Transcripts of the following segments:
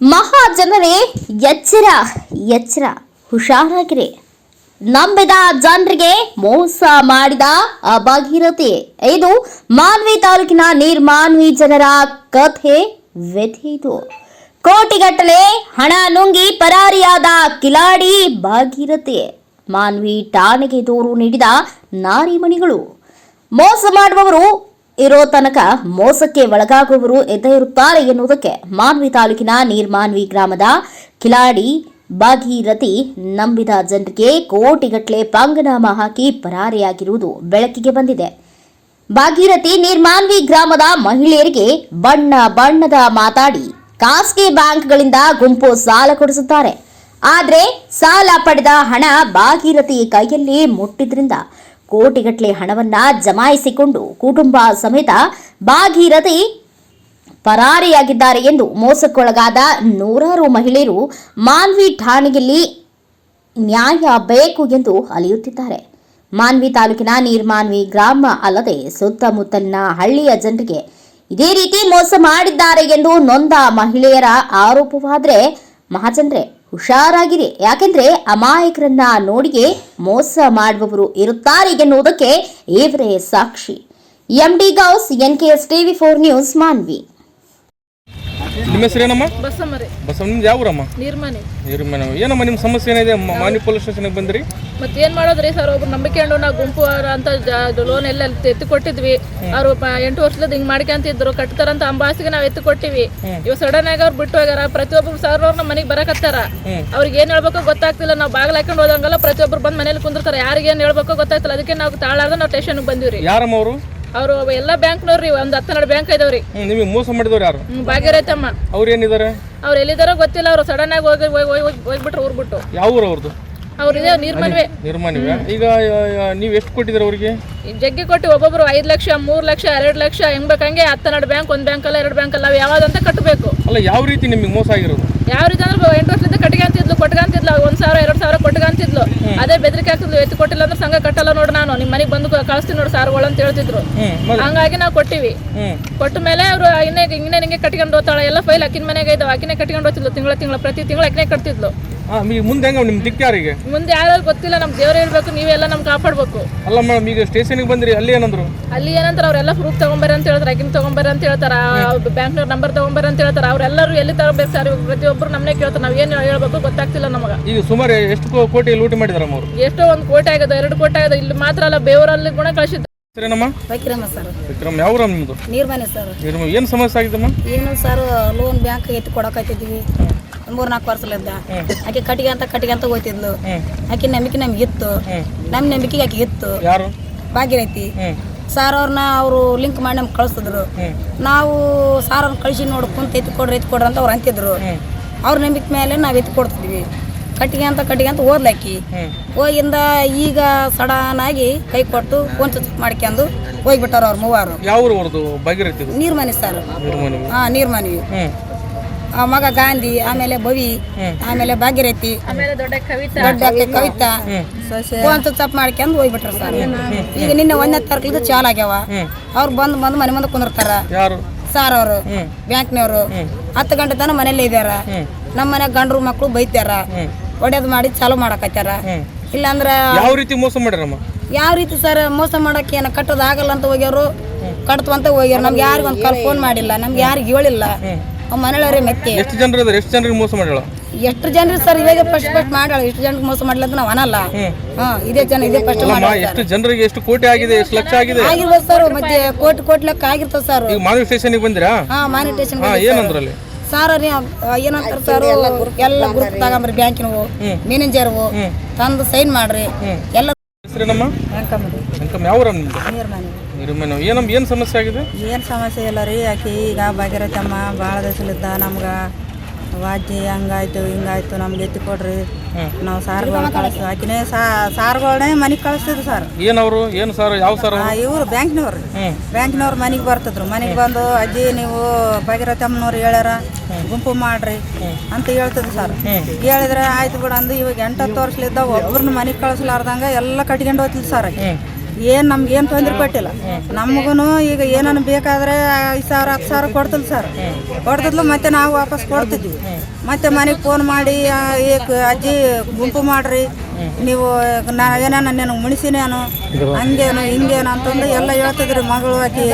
ಮಹಾಜನರೇ, ಎಚ್ಚರ ಎಚ್ಚರ, ಹುಷಾರಾಗಿರಿ. ನಂಬಿದ ಜನರಿಗೆ ಮೋಸ ಮಾಡಿದ ಅಭಾಗೀರತೆ ಇದು ಮಾನ್ವಿ ತಾಲೂಕಿನ ನಿರ್ಮಾನ್ವಿ ಜನರ ಕಥೆ ವ್ಯಥೆ ಇದು ಕೋಟಿಗಟ್ಟಲೆ ಹಣ ನುಂಗಿ ಪರಾರಿಯಾದ ಕಿಲಾಡಿ ಭಾಗಿರತೆ ಮಾನ್ವಿ ಠಾಣೆಗೆ ದೂರು ನೀಡಿದ ನಾರಿಮಣಿಗಳು. ಮೋಸ ಮಾಡುವವರು ಇರೋ ತನಕ ಮೋಸಕ್ಕೆ ಒಳಗಾಗುವವರು ಎದ್ದೇ ಇರುತ್ತಾರೆ ಎನ್ನುವುದಕ್ಕೆ ಮಾನ್ವಿ ತಾಲೂಕಿನ ನೀರ್ಮಾನ್ವಿ ಗ್ರಾಮದ ಕಿಲಾಡಿ ಭಾಗೀರಥಿ ನಂಬಿದ ಜನರಿಗೆ ಕೋಟಿಗಟ್ಟಲೆ ಪಂಗನಾಮ ಹಾಕಿ ಪರಾರಿಯಾಗಿರುವುದು ಬೆಳಕಿಗೆ ಬಂದಿದೆ. ಭಾಗೀರಥಿ ನಿರ್ಮಾನ್ವಿ ಗ್ರಾಮದ ಮಹಿಳೆಯರಿಗೆ ಬಣ್ಣ ಬಣ್ಣದ ಮಾತಾಡಿ ಖಾಸಗಿ ಬ್ಯಾಂಕ್ಗಳಿಂದ ಗುಂಪು ಸಾಲ ಕೊಡಿಸುತ್ತಾರೆ. ಆದರೆ ಸಾಲ ಪಡೆದ ಹಣ ಭಾಗೀರಥಿ ಕೈಯಲ್ಲಿ ಮುಟ್ಟಿದ್ರಿಂದ ಕೋಟಿಗಟ್ಟಲೆ ಹಣವನ್ನ ಜಮಾಯಿಸಿಕೊಂಡು ಕುಟುಂಬ ಸಮೇತ ಭಾಗೀರಥಿ ಪರಾರಿಯಾಗಿದ್ದಾರೆ ಎಂದು ಮೋಸಕ್ಕೊಳಗಾದ ನೂರಾರು ಮಹಿಳೆಯರು ಮಾನ್ವಿ ಠಾಣೆಯಲ್ಲಿ ನ್ಯಾಯ ಬೇಕು ಎಂದು ಅಲಿಯುತ್ತಿದ್ದಾರೆ. ಮಾನ್ವಿ ತಾಲೂಕಿನ ನೀರ್ಮಾನ್ವಿ ಗ್ರಾಮ ಅಲ್ಲದೆ ಸುತ್ತಮುತ್ತಲಿನ ಹಳ್ಳಿಯ ಜನರಿಗೆ ಇದೇ ರೀತಿ ಮೋಸ ಮಾಡಿದ್ದಾರೆ ಎಂದು ನೊಂದ ಮಹಿಳೆಯರ ಆರೋಪವಾದರೆ ಮಹಾಜನರೇ ಹುಷಾರಾಗಿರಿ. ಯಾಕೆಂದ್ರೆ ಅಮಾಯಕರನ್ನ ನೋಡಿಯೇ ಮೋಸ ಮಾಡುವವರು ಇರುತ್ತಾರೆ ಎನ್ನುವುದಕ್ಕೆ ಇವರೇ ಸಾಕ್ಷಿ. MD Ghouse NKS TV four news Manvi ನಿಮ್ಮ ಹೆಸರು ಏನಮ್ಮ? ಬಸಮ್ಮ ನಿಮ್ದು ಯಾವ ಊರಮ್ಮ? ನಿರ್ಮಾಣಿ ನೀರು ಏನಮ್ಮ ನಿಮ್ಮ ಸಮಸ್ಯೆ ಏನಿದೆ? ಮ- ಮಾನ್ಯ ಪೊಲೀಸ್ ಸ್ಟೇಷನ್ಗೆ ಬಂದ್ರಿ? ಮತ್ತೆ ಏನ್ ಮಾಡೋದ್ರಿ ಸರ್? ಒಬ್ರು ನಂಬಿಕೊಂಡು ನಾವು ಗುಂಪು ಅವ್ರ ಅಂತ ಲೋನ್ ಎಲ್ಲ ಎತ್ತು ಕೊಟ್ಟಿದ್ವಿ ಅವ್ರು ಪ- ಎಂಟು ವರ್ಷದ ಹಿಂಗ್ ಮಾಡ್ಕೊಂತಿದ್ರು ಕಟ್ತಾರಂತ ಅಂಬಾಸಿಗೆ ನಾವ್ ಎತ್ತು ಕೊಟ್ಟಿವಿ ಇವ್ ಸಡನ್ ಆಗಿ ಅವ್ರು ಬಿಟ್ಟು ಹೋಗ್ಯಾರ. ಪ್ರತಿಯೊಬ್ರು ಸರ್ ಅವ್ರ ನಮ್ಮ ಮನೆಗೆ ಬರಕತ್ತಾರ ಅವ್ರಿಗೆ ಏನ್ ಹೇಳ್ಬೇಕೋ ಗೊತ್ತಾಗ್ತಿಲ್ಲ. ನಾವು ಬಾಗ್ಲ ಹಾಕೊಂಡು ಹೋದಂಗಲ್ಲ ಪ್ರತಿಯೊಬ್ರು ಬಂದ್ ಮನೇಲಿ ಕುಂದಿರ್ತಾರೆ. ಯಾರಿಗೆ ಏನ್ ಹೇಳ್ಬೇಕೋ ಗೊತ್ತಾಗ್ತಿಲ್ಲ. ಅದಕ್ಕೆ ನಾವು ತಾಳಾರ್ದ ನಾವು ಸ್ಟೇಷನ್ಗೆ ಬಂದಿವ್ರಿ. ಯಾರಮ್ಮ ಅವರು? ಅವರು ಎಲ್ಲ ಬ್ಯಾಂಕ್ನವ್ರಿ ಒಂದ್ ಹತ್ತೆರಡು ಬ್ಯಾಂಕ್ ಇದಾವ್ರಿ. ಹ್ಞೂ ನಿಮಗೆ ಮೋಸ ಮಾಡಿದವ್ರು ಯಾರು? ಭಾಗ್ಯರೈತಮ್ಮ. ಅವ್ರು ಏನಿದ್ದಾರೆ ಅವ್ರು ಎಲ್ಲಿದಾರೋ ಗೊತ್ತಿಲ್ಲ ಅವ್ರು ಸಡನ್ ಆಗಿ ಹೋಗಿ ಹೋಗಿ- ಹೋಗಿ- ಹೋಗ್ಬಿಟ್ರು ಊರ್ ಬಿಟ್ಟು. ಯಾವ ಊರು ಅವ್ರದ್ದು ಅವ್ರು ಇದೆ ನಿರ್ಮಲ್ವೆ. ಈಗ ನೀವು ಎಷ್ಟು ಕೊಟ್ಟಿದ್ದೀರ ಅವ್ರಿಗೆ? ಜಗ್ಗಿ ಕೊಟ್ಟು ಒಬ್ಬೊಬ್ರು ಐದ್ ಲಕ್ಷ ಮೂರ್ ಲಕ್ಷ ಎರಡ್ ಲಕ್ಷ ಹೆಂಗ್ ಬೇಕಂಗೆ ಹತ್ತೆರಡು ಬ್ಯಾಂಕ್ ಒಂದ್ ಬ್ಯಾಂಕ್ ಅಲ್ಲ ಎರಡು ಬ್ಯಾಂಕ್ ಅಲ್ಲ ಯಾವ್ದಂತ ಕಟ್ಟಬೇಕು ಅಲ್ಲ ಯಾವ ರೀತಿ ನಿಮಗೆ ಮೋಸ ಆಗಿರೋದು? ಯಾವ ರೀತಿ ಅಂದ್ರೆ ಎಂಟು ಕಟ್ಕಂತಿದ್ಲು ಕೊಟ್ಕಂತಿದ್ಲು ಒಂದ್ ಸಾವಿರ ಎರಡ್ ಸಾವಿರ ಕೊಟ್ಕಂತಿದ್ಲು ಅದೇ ಬೆದರಿಕೆ ಹಾಕಿದ್ಲು ಎತ್ತು ಕೊಟ್ಟಿಲ್ಲ ಅಂದ್ರೆ ಸಂಘ ಕಟ್ಟಲ್ಲ ನೋಡು ನಾನು ನಿಮ್ ಮನೆಗೆ ಬಂದು ಕಳಿಸ್ತೀನಿ ನೋಡಿ ಸಾರುಗಳು ಅಂತ ಹೇಳ್ತಿದ್ರು. ಹಂಗಾಗಿ ನಾವು ಕೊಟ್ಟಿವಿ. ಕೊಟ್ಟ ಮೇಲೆ ಅವರು ಇನ್ನೇ ಇನ್ನೇ ನಿಂಗೆ ಕಟ್ಕೊಂಡು ಹೋಗ್ತಾಳೆ ಎಲ್ಲ ಫೈಲ್ ಅಕ್ಕಿನ ಮನೆಗೆ ಇದ್ದಾವೆ ಅಕ್ಕಿನೇ ಕಟ್ಕೊಂಡು ಹೋಗ್ತಿದ್ಲು ತಿಂಗಳ ತಿಂಗಳ ಪ್ರತಿ ತಿಂಗಳ ಅಕ್ಕಿನೇ ಕಟ್ತಿದ್ಲು. ಮುಂದೆ ಹೆಂಗ ನಿಮ್ಮ ದಿಕ್ಕ ಯಾರಿಗೆ ಮುಂದೆ ಯಾರು ಗೊತ್ತಿಲ್ಲ ನಮ್ ದೇವ್ರು ಹೇಳ್ಬೇಕು ನೀವೆಲ್ಲ ನಮ್ ಕಾಪಾಡ್ಬೇಕು. ಅಲ್ಲ ಮೇಡಮ್ ಈಗ ಸ್ಟೇಷನ್ಗೆ ಬಂದ್ರಿ ಅಲ್ಲಿ ಏನಂದ್ರು? ಅಲ್ಲಿ ಏನಂತಾರ ಅವರೆಲ್ಲ ಪ್ರೂಫ್ ತಗೊಂಬರ ಅಂತ ಹೇಳ್ತಾರೆ ಅಕಿನ ತಗೊಂಬರ ಅಂತ ಹೇಳ್ತಾರ ಬ್ಯಾಂಕ್ನವ್ರ ನಂಬರ್ ತಗೊಂಬರ ಅಂತ ಹೇಳ್ತಾರ ಅವ್ರೆಲ್ಲರೂ ಎಲ್ಲಿ ತಗೋಬೇಕು ಸರ್ ಇವಾಗ ಪ್ರತಿಯೊಬ್ಬರು ನಮ್ನೇ ಕೇಳ್ತಾರೆ ನಾವು ಏನು ಹೇಳ್ಬೇಕು ಗೊತ್ತಾಗ್ತಿಲ್ಲ ನಮಗ. ಈಗ ಸುಮಾರು ಎಷ್ಟು ಕೋ- ಕೋಟಿ ಲೂಟಿ ಮಾಡಿದಾರ ಅವರು? ಎಷ್ಟೋ ಒಂದು ಕೋಟಿ ಆಗದ ಎರಡು ಕೋಟಿ ಆಗದ ಇಲ್ಲಿ ಮಾತ್ರ ಅಲ್ಲ ಬೇವರಲ್ಲಿ ಗುಣ ಕಳಿಸಿದ್ದ ಸರಿನಮ್ಮ? ವಿಕ್ರಮ ಸರ್. ವಿಕ್ರಮ್ ಯಾವ ನಿಮ್ದು? ನಿಮ್ಮದು ನೀರ್ಮನೆ ಸರ್. ಏನು ಸಮಸ್ಯೆ ಆಗಿದಮ್ಮ ಏನು ಸರ್ ಲೋನ್ ಬ್ಯಾಂಕ್ ಎತ್ತಿ ಕೊಡಕತ್ತಿದ್ವಿ ಮೂರ್ ನಾಲ್ಕು ವರ್ಷಲಿದ್ದ ಆಕೆ ಕಟ್ಟಿಗೆ ಅಂತ ಕಟ್ಟಿಗೆ ಅಂತ ಹೋಯ್ತಿದ್ಲು. ಆಕೆ ನಂಬಿಕೆ ನಮ್ಗೆ ಇತ್ತು. ನಮ್ಮ ನಂಬಿಕೆಗೆ ಆಕೆ ಇತ್ತು. ಹ್ಞೂ ಸಾರ್ ಅವ್ರನ್ನ ಅವರು ಲಿಂಕ್ ಮಾಡಿ ನಮ್ಗೆ ಕಳಿಸ್ತಿದ್ರು ನಾವು ಸಾರ್ ಅವ್ರನ್ನ ಕಳಿಸಿ ನೋಡಿ ಕುಂತ ಎತ್ತು ಕೊಡ್ರಿ ಎತ್ತು ಕೊಡ್ರಿ ಅಂತ ಅವ್ರು ಅಂತಿದ್ರು. ಅವ್ರ ನಂಬಿಕೆ ಮೇಲೆ ನಾವು ಎತ್ತು ಕೊಡ್ತಿದ್ವಿ. ಕಟ್ಟಿಗೆ ಅಂತ ಕಟ್ಟಿಗೆ ಅಂತ ಓದ್ಲಾಕಿ ಹೋಗಿಂದ ಈಗ ಸಡನ್ ಆಗಿ ಕೈ ಕೊಟ್ಟು ಫೋನ್ ಚುಚ್ ಮಾಡ್ಕೊಂಡು ಹೋಗ್ಬಿಟ್ಟಾರ ಅವ್ರ ಮೂವರು. ನೀರ್ಮನಿ ಸರ್. ಹಾ ನೀರ್ಮನಿ. ಆ ಮಗ ಗಾಂಧಿ ಆಮೇಲೆ ಭವಿ ಆಮೇಲೆ ಭಾಗೀರಥಿ ಆಮೇಲೆ ದೊಡ್ಡ ಕವಿತಾ. ಕವಿತಾ. ಫೋನ್ ತಪ್ಪು ಮಾಡ್ಕೊಂಡು ಹೋಗ್ಬಿಟ್ರ ಸರ್. ಈಗ ನಿನ್ನೆ ಒಂದನೇ ತಾರೀಕಿಂದ ಚಾಲು ಆಗ್ಯಾವ. ಅವ್ರು ಬಂದು ಬಂದು ಮನೆ ಮುಂದೆ ಕುಂದಿರ್ತಾರ. ಯಾರು? ಸಾರ್ ಅವರು. ಬ್ಯಾಂಕ್ನವರು. ಹತ್ತು ಗಂಟೆ ತನಕ ಮನೇಲಿ ಇದಾರ ನಮ್ಮ ಮನೆ ಗಂಡ್ರು ಮಕ್ಕಳು ಬೈತಾರ ಒಡೆದ್ ಮಾಡಿ ಚಾಲು ಮಾಡಕತ್ತಾರ ಇಲ್ಲಾಂದ್ರ ಯಾವ ರೀತಿ ಮೋಸ ಮಾಡ್ಯಾರಮ್ಮ? ಯಾವ ರೀತಿ ಸರ್ ಮೋಸ ಮಾಡಕ್ಕೆ ಏನ ಕಟ್ಟೋದು ಆಗಲ್ಲ ಅಂತ ಹೋಗ್ಯಾರು ಅಂತ ಹೋಗ್ಯಾರ ನಮ್ಗೆ ಯಾರಿಗೊಂದು ಕಲ್ ಫೋನ್ ಮಾಡಿಲ್ಲ. ನಮ್ಗೆ ಯಾರಿಗೆ ಹೇಳಿಲ್ಲ. ಮನೆಯವ್ರೆ ಮೆತ್ತೆ. ಎಷ್ಟು ಜನರು ಇದಾರೆ? ಎಷ್ಟು ಜನರಿಗೆ ಮೋಸ ಮಾಡ್ಯಾಳ? ಎಷ್ಟು ಜನರು ಸರ್ ಇವಾಗ ಫಸ್ಟ್ ಫಸ್ಟ್ ಮಾಡಾಳ ಎಷ್ಟು ಜನಕ್ಕೆ ಮೋಸ ಮಾಡಲ್ಲ ಅಂತ ನಾವು ಅನ್ನಲ್ಲ. ಹಾ ಇದೇ ಜನ ಇದೇ ಫಸ್ಟ್ ಅಮ್ಮ ಎಷ್ಟು ಜನರಿಗೆ ಎಷ್ಟು ಕೋಟಿ ಆಗಿದೆ ಎಷ್ಟು ಲಕ್ಷ ಆಗಿದೆ? ಆಗಿರ್ಬೋದು ಸರ್ ಮತ್ತೆ ಕೋಟಿ ಕೋಟಿ ಲೆಕ್ಕ ಆಗಿರ್ತದ ಸರ್. ಈಗ ಮಾನವ ಸ್ಟೇಷನ್ಗೆ ಬಂದಿರಾ? ಹಾ ಮಾನಿಟೇಷನ್ ಹಾ ಏನಂದ್ರಲ್ಲಿ? ಸಾರ್ ಏನಂತಾರ ಸರ್ ಎಲ್ಲ ಗ್ರೂಪ್ ತಗೊಂಬ್ರಿ ಬ್ಯಾಂಕಿನವು ಮ್ಯಾನೇಜರ್ವು ತಂದು ಸೈನ್ ಮಾಡ್ರಿ. ಎಲ್ಲ ಹೆಸರೇನಮ್ಮ? ಅಂಕಮ್ಮ ಯಾವ ಊರಮ್ಮ ನಿಮ್ದು? ನಿರ್ಮಾಣ ಏನಮ್ಮ ಏನು ಸಮಸ್ಯೆ ಆಗಿದೆ? ಏನು ಸಮಸ್ಯೆ ಇಲ್ಲ ರೀ ಆಕಿ ಈಗ ಭಾಗ್ಯರಥಮ್ಮ ಭಾಳ ದಿವಸಲಿದ್ದ ನಮ್ಗೆ. ವಾಜ್ಯ ಹಂಗಾಯ್ತು ಹಿಂಗಾಯ್ತು ನಮ್ಗೆ ಎತ್ತಿ ಕೊಡ್ರಿ. ನಾವು ಸಾರ್ಗಳು ಕಳಿಸ್ ಆಕಿನೇ ಸಾರ್ಗಳನ್ನೇ ಮನೆಗೆ ಕಳಿಸ್ತಿದ್ರು ಸರ್. ಏನವರು? ಏನು ಸರ್? ಯಾವ ಸರ್ ಇವರು ಬ್ಯಾಂಕ್ನವ್ರು. ಬ್ಯಾಂಕ್ನವ್ರು ಮನೆಗೆ ಬರ್ತಿದ್ರು. ಮನೆಗೆ ಬಂದು ಅಜ್ಜಿ ನೀವು ಭಾಗ್ಯರಥಮ್ಮನವ್ರು ಹೇಳ್ಯಾರ ಗುಂಪು ಮಾಡ್ರಿ ಅಂತ ಹೇಳ್ತಿದ್ರು ಸರ್. ಹೇಳಿದ್ರೆ ಆಯ್ತು ಬಿಡ ಅಂದು ಇವಾಗ ಎಂಟತ್ತು ವರ್ಷಲಿದ್ದ ಒಬ್ರನ್ನ ಮನೆಗೆ ಕಳಿಸ್ಲಾರ್ದಂಗ ಎಲ್ಲ ಕಟ್ಕೊಂಡು ಹೋಗ್ತಿದ್ರು ಸರ್ ಏನು ನಮ್ಗೇನು ಏನು ತೊಂದರೆ ಕೊಟ್ಟಿಲ್ಲ. ನಮಗೂ ಈಗ ಏನನ್ನು ಬೇಕಾದರೆ ಐದು ಸಾವಿರ ಹತ್ತು ಸಾವಿರ ಕೊಡ್ತಿಲ್ಲ ಸರ್. ಕೊಡ್ತಿದ್ಲು ಮತ್ತೆ ನಾವು ವಾಪಸ್ ಕೊಡ್ತಿದ್ವಿ. ಮತ್ತೆ ಮನೆಗೆ ಫೋನ್ ಮಾಡಿ ಅಜ್ಜಿ ಗುಂಪು ಮಾಡ್ರಿ. ನೀವು ನಾ ಏನೇನು ನಾನು ಮುಣಿಸಿನೇನು ಹಂಗೇನು ಹಿಂಗೇನು ಅಂತಂದು ಎಲ್ಲ ಹೇಳ್ತಿದ್ರಿ ಮಗಳು ಆಕಿ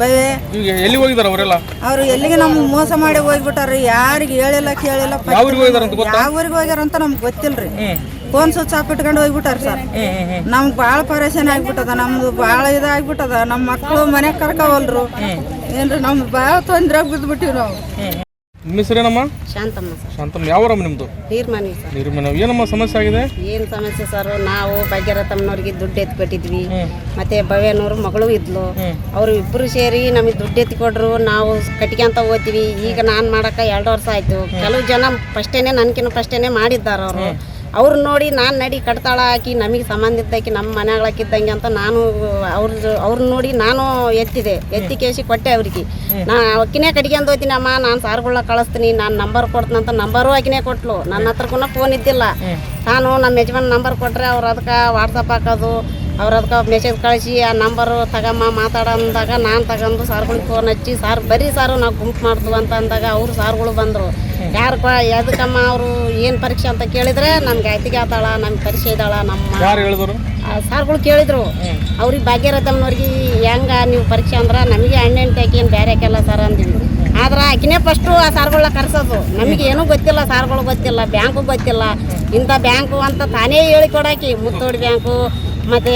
ಬೈವೆ. ಈಗ ಎಲ್ಲಿ ಹೋಗಿದಾರೆ ಅವರೆಲ್ಲ? ಅವ್ರು ಎಲ್ಲಿಗೆ ನಮ್ಗೆ ಮೋಸ ಮಾಡಿ ಹೋಗ್ಬಿಟ್ಟಾರ್ರಿ? ಯಾರಿಗೆ ಹೇಳಿಲ್ಲ ಕೇಳಿಲ್ಲ ಯಾವ ಊರಿಗೆ ಹೋಗಿದಾರೆ ಅಂತ ಗೊತ್ತಾ? ಯಾವ ಊರಿಗೆ ಹೋಗ್ಯಾರ ಅಂತ ನಮ್ಗೆ ಗೊತ್ತಿಲ್ಲ ಹ್ಮ್ ಫೋನ್ ಸ್ವಚ್ಛ ಆಫ್ ಇಟ್ಕೊಂಡು ಹೋಗ್ಬಿಟ್ಟಾರ ಸರ್. ನಮ್ಗೆ ಭಾಳ ಪರೇಶಾನಿ ಆಗ್ಬಿಟ್ಟದ ನಮ್ದು ಭಾಳ ಇದಾಗ್ಬಿಟ್ಟದ ನಮ್ಮ ಮಕ್ಕಳು ಮನೆಗೆ ಕರ್ಕವಲ್ರು. ಏನ್ರಿ ನಮ್ಗೆ ಭಾಳ ತೊಂದ್ರೆ ಬಿದ್ದುಬಿಟ್ಟಿವಿ ನಾವು. ನಿಮ್ಮ ಹೆಸರೇನಮ್ಮ? ಶಾಂತಮ್ಮ ಸರ್. ಶಾಂತಮ್ಮ ಯಾವರಮ್ಮ ನಿಮ್ಮದು ನೀರ್ಮನೆ ಸರ್. ನಿರ್ಮನ. ಏನಮ್ಮ ಸಮಸ್ಯೆ ಆಗಿದೆ? ಏನು ಸಮಸ್ಯೆ ಸರ್ ನಾವು ಭಾಗ್ಯರಥಮ್ಮನವ್ರಿಗೆ ದುಡ್ಡು ಎತ್ತಿ ಕೊಟ್ಟಿದ್ವಿ ಮತ್ತೆ ಭವ್ಯನವ್ರ ಮಗಳು ಇದ್ಲು. ಅವರು ಇಬ್ಬರು ಸೇರಿ ನಮಗೆ ದುಡ್ಡು ಎತ್ಕೊಟ್ರು. ನಾವು ಕಟ್ಕೊಂತ ಹೋಗ್ತೀವಿ. ಈಗ ನಾನು ಮಾಡಕ್ಕೆ ಎರಡು ವರ್ಷ ಆಯ್ತು. ಕೆಲವು ಜನ ಫಸ್ಟೇನೆ ನನ್ಕಿನ್ನ ಫಸ್ಟೇನೆ ಮಾಡಿದ್ದಾರೆ ಅವರು. ಅವ್ರು ನೋಡಿ ನಾನು ನಡಿ ಕಟ್ತಾಳ ಹಾಕಿ ನಮಗೆ ಸಂಬಂಧ ಇದ್ದಾಕಿ ನಮ್ಮ ಮನೆಗಳಾಕಿದ್ದಂಗೆ ಅಂತ ನಾನು ಅವ್ರ ಅವ್ರನ್ನ ನೋಡಿ ನಾನು ಎತ್ತಿದೆ. ಎತ್ತಿ ಕೇಸಿ ಕೊಟ್ಟೆ ಅವ್ರಿಗೆ. ನಾ ಅಕ್ಕಿನೇ ಕಟ್ಕೊಂಡ್ ಹೋಗ್ತೀನಿ ಅಮ್ಮ ನಾನು ಸಾರುಗಳ ಕಳಿಸ್ತೀನಿ ನಾನು ನಂಬರ್ ಕೊಡ್ತೀನಿ ಅಂತ ನಂಬರು ಆಕಿನೇ ಕೊಟ್ಲು. ನನ್ನ ಹತ್ರಕ್ಕೂ ಫೋನ್ ಇದ್ದಿಲ್ಲ. ನಾನು ನಮ್ಮ ಯಜಮಾನ್ ನಂಬರ್ ಕೊಟ್ಟರೆ ಅವ್ರು ಅದಕ್ಕೆ ವಾಟ್ಸಪ್ ಹಾಕೋದು ಅವ್ರು ಅದಕ್ಕೆ ಮೆಸೇಜ್ ಕಳಿಸಿ ಆ ನಂಬರು ತಗಮ್ಮ ಮಾತಾಡ ಅಂದಾಗ ನಾನು ತಗೊಂಡು ಸಾರ್ಗಳಿಗೆ ಫೋನ್ ಹಚ್ಚಿ ಸಾರ್ ಬರೀ ಸಾರು ನಾವು ಗುಂಪು ಮಾಡ್ತು ಅಂತ ಅಂದಾಗ ಅವರು ಸಾರ್ಗಳು ಬಂದರು. ಯಾರು ಕ ಎದಕ್ಕಮ್ಮ ಅವರು ಏನು ಪರೀಕ್ಷೆ ಅಂತ ಕೇಳಿದ್ರೆ ನಮ್ಗೆ ಅತ್ತಿಗೆ ಆತಾಳ ನಮ್ಗೆ ಪರೀಕ್ಷೆ ಇದ್ದಾಳ ನಮ್ಮ ಸಾರ್ಗಳು ಕೇಳಿದರು. ಅವ್ರಿಗೆ ಭಾಗ್ಯರಥಮ್ನವ್ರಿಗೆ ಹೆಂಗ ನೀವು ಪರೀಕ್ಷೆ ಅಂದ್ರೆ ನಮಗೆ ಹಣ್ಣೆಂಟು ಆಕಿ ಏನು ಬೇರೆ ಹಾಕಲ್ಲ ಸರ್ ಅಂದಿದ್ರು. ಆದ್ರೆ ಆಕಿನೇ ಫಸ್ಟು ಆ ಸಾರ್ಗಳನ್ನ ಕರ್ಸೋದು. ನಮಗೆ ಏನೂ ಗೊತ್ತಿಲ್ಲ ಸಾರ್ಗಳು ಗೊತ್ತಿಲ್ಲ ಬ್ಯಾಂಕು ಗೊತ್ತಿಲ್ಲ. ಇಂಥ ಬ್ಯಾಂಕು ಅಂತ ತಾನೇ ಹೇಳಿಕೊಡಾಕಿ ಮುತ್ತೋಡಿ ಬ್ಯಾಂಕು ಮತ್ತು